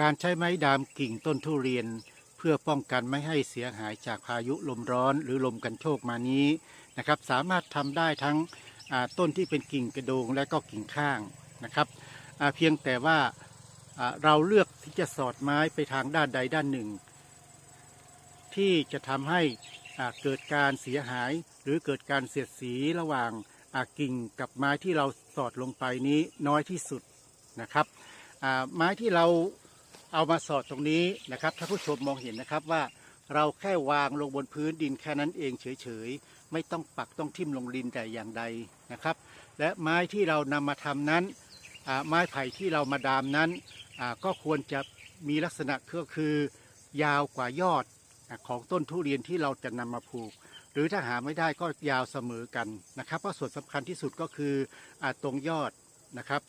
การใช้ไม้ดามกิ่งต้นทุเรียน เพื่อป้องกันไม่ให้เสียหายจากพายุลมร้อนหรือลมกันโชกมานี้นะครับ สามารถทำได้ทั้งต้นที่เป็นกิ่งกระโดงและก็กิ่งข้างนะครับเพียงแต่ว่าเราเลือกที่จะสอดไม้ไปทางด้านใดด้านหนึ่ง ที่จะทำให้เกิดการเสียหาย หรือเกิดการเสียดสีระหว่างกิ่งกับไม้ที่เราสอดลงไปนี้น้อยที่สุดนะครับไม้ที่เรา เอามาสอดตรงนี้นะครับถ้าผู้ชมมองเห็นนะครับว่าเราแค่วางลงบนพื้นดินแค่นั้นเองเฉยๆ ไม่ต้องปักต้องทิ่มลงดินแต่อย่างใดนะครับ และไม้ที่เรานำมาทำนั้นไม้ไผ่ที่เรามาดามนั้นก็ควรจะมีลักษณะก็คือยาวกว่ายอดของต้นทุเรียนที่เราจะนำมาผูก หรือถ้าหาไม่ได้ก็ยาวเสมอกันนะครับเพราะส่วนสำคัญที่สุดก็คืออตรงยอดนะครับ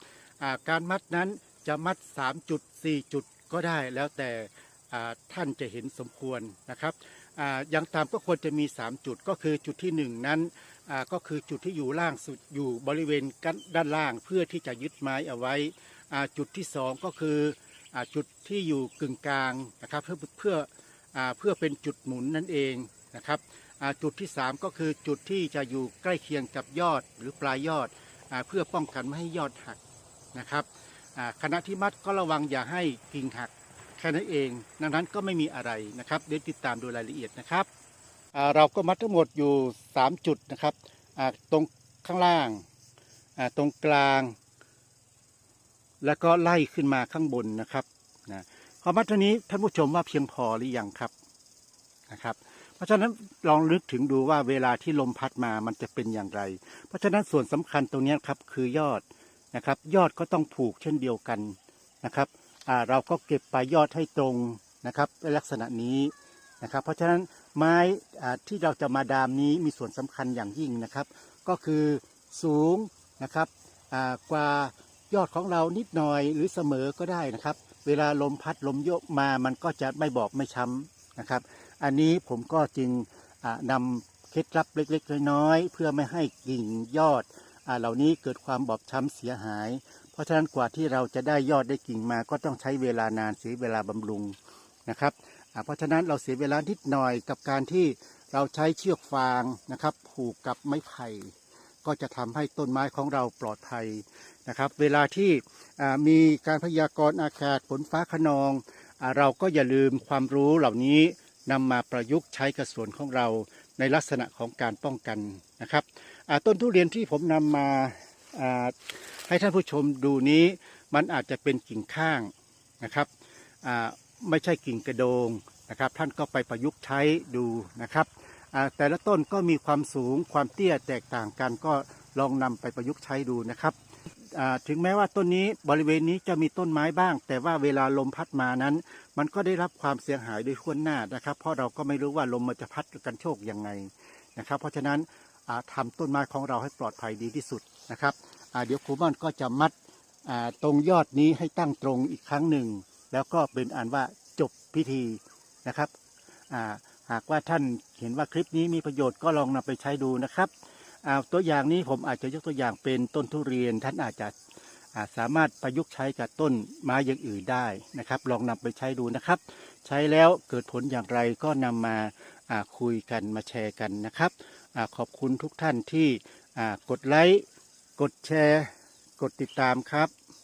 การมัดนั้นจะมัด 3 จุด 4 จุด ก็ได้แล้วแต่ท่านจะเห็นสมควรนะครับอย่างตามก็ควรจะมี 3 จุดก็คือจุดที่ 1 นั้นก็คือจุดที่อยู่ล่างสุดอยู่บริเวณด้านล่างเพื่อที่จะยึดไม้เอาไว้ จุดที่ 2 ก็คือจุดที่อยู่กึ่งกลางนะครับเพื่อเพื่อเพื่อเป็นจุดหมุนนั่นเองนะครับจุดที่ 3 ก็คือจุดที่จะอยู่ใกล้เคียงกับยอดหรือปลายยอดเพื่อป้องกันไม่ให้ยอดหักนะครับ อ่าขณะที่มัดก็ระวังอย่าให้กิ่งหักแค่นั้นเอง ดังนั้นก็ไม่มีอะไรนะครับ เดี๋ยวติดตามดูรายละเอียดนะครับเราก็มัดทั้งหมดอยู่ 3 จุดนะครับตรงข้างล่างตรงกลาง แล้วก็ไล่ขึ้นมาข้างบนนะครับนะความมัดเท่านี้ท่านผู้ชมว่าเพียงพอหรือยังครับนะครับ เพราะฉะนั้นลองนึกถึงดูว่าเวลาที่ลมพัดมามันจะเป็นอย่างไร เพราะฉะนั้นส่วนสำคัญตรงนี้ครับคือยอด นะครับ ยอดก็ต้องผูกเช่นเดียวกันนะครับเราก็เก็บปลายยอดให้ตรงนะครับในลักษณะนี้นะครับ เพราะฉะนั้นไม้ที่เราจะมาดามนี้มีส่วนสำคัญอย่างยิ่งนะครับ ก็คือสูงนะครับกว่ายอดของเรานิดหน่อยหรือเสมอก็ได้นะครับ เวลาลมพัดลมโยกมามันก็จะไม่บอกไม่ช้ำนะครับ อันนี้ผมก็จึงอ่านำเคล็ดลับเล็กๆน้อยๆเพื่อไม่ให้กิ่งยอด เหล่านี้เกิดความบอบช้ำเสียหาย เพราะฉะนั้นกว่าที่เราจะได้ยอดได้กิ่งมาก็ต้องใช้เวลานานเสียเวลาบำรุงนะครับเพราะฉะนั้นเราเสียเวลานิดหน่อยกับการที่เราใช้เชือกฟางนะครับผูกกับไม้ไผ่ก็จะทำให้ต้นไม้ของเราปลอดภัยนะครับ เวลาที่มีการพยากรณ์อากาศฝนฟ้าขนองอเราก็อย่าลืมความรู้เหล่านี้นำมาประยุกต์ใช้กับสวนของเรา ในลักษณะของการป้องกันนะครับต้นทุเรียนที่ผมนำมาให้ท่านผู้ชมดูนี้มันอาจจะเป็นกิ่งข้างนะครับไม่ใช่กิ่งกระโดงนะครับ ท่านก็ไปประยุกต์ใช้ดูนะครับแต่ละต้นก็มีความสูงความเตี้ยแตกต่างกันก็ลองนำไปประยุกต์ใช้ดูนะครับ ถึงแม้ว่าต้นนี้บริเวณนี้จะมีต้นไม้บ้าง แต่ว่าเวลาลมพัดมานั้น มันก็ได้รับความเสียหายโดยทั่วหน้านะครับ เพราะเราก็ไม่รู้ว่าลมมันจะพัดกันโชคยังไงนะครับ เพราะฉะนั้นอ่าทำต้นไม้ของเราให้ปลอดภัยดีที่สุดนะครับเดี๋ยวครูม่อนก็จะมัดตรงยอดนี้ให้ตั้งตรงอีกครั้งหนึ่ง แล้วก็เป็นอันว่าจบพิธีนะครับหากว่าท่านเห็นว่าคลิปนี้มีประโยชน์ก็ลองนำไปใช้ดูนะครับ ตัวอย่างนี้ผมอาจจะยกตัวอย่างเป็นต้นทุเรียนท่านอาจจะอาจสามารถประยุกต์ใช้กับต้นไม้อย่างอื่นได้นะครับ ลองนำไปใช้ดูนะครับ ใช้แล้วเกิดผลอย่างไรก็นำมาาคุยกันมาแชร์กันนะครับอขอบคุณทุกท่านที่กดไลค์กดแชร์ กดติดตามครับ